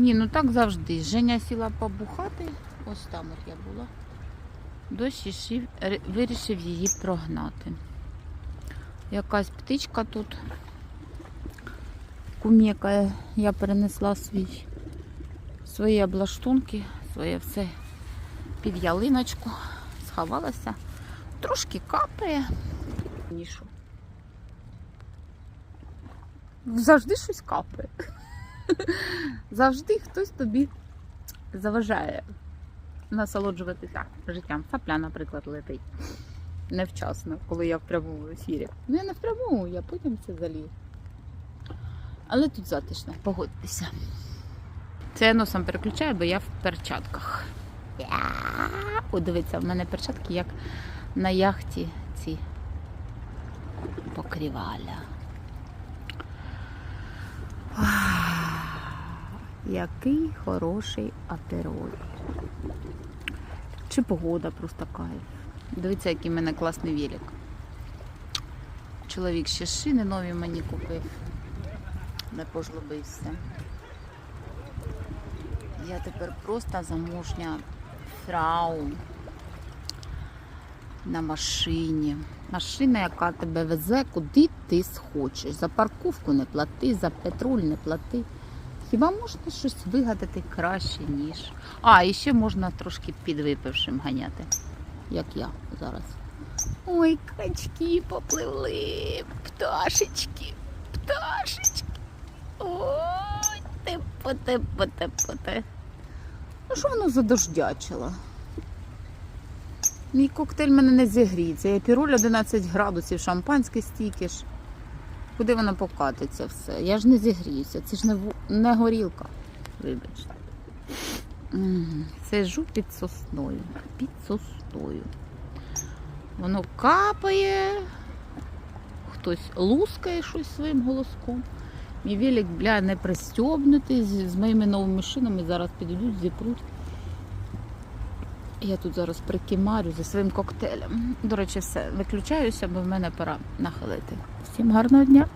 Ні, ну так завжди. Женя сіла побухати. Ось там от я була. Дощ ішів, вирішив її прогнати. Якась птичка тут кумекає. Я перенесла свій, свої облаштунки, своє все під ялиночку. Сховалася. Трошки капає. Нішу. Завжди щось капає. Завжди хтось тобі заважає насолоджуватися життям. Сапля, наприклад, летить невчасно, коли я в прямому ефірі. Ну, я не в прямому, я потім це залію. Але тут затишно, погодьтеся. Це я носом переключаю, бо я в перчатках. О, дивіться, в мене перчатки як на яхті ці покріваля. Який хороший апероль. Чи погода просто кайф. Дивіться, який в мене класний велик. Чоловік ще шини нові мені купив. Не пожлобився. Я тепер просто заможня фрау на машині. Машина, яка тебе везе, куди ти схочеш. За парковку не плати, за петроль не плати. Хіба можна щось вигадати краще, ніж. А, і ще можна трошки підвипившим ганяти, як я зараз. Ой, качки попливли, пташечки, пташечки. Ой, типу, типу, типу, те. Ну що воно задождячило? Мій коктейль мене не зігріється. Я піроль 11 градусів, шампанське стільки ж. Куди воно покатиться все? Я ж не зігріюся, це ж не, не горілка. Вибачте. Сижу під сосною. Під сосною. Воно капає, хтось лускає щось своїм голоском. Мій велик, бля, не пристьобнутий з моїми новими шинами. Зараз підійдуть, зіпруть. Я тут зараз прикимарю за своїм коктейлем. До речі, все, виключаюся, бо в мене пора нахилити. Всім гарного дня!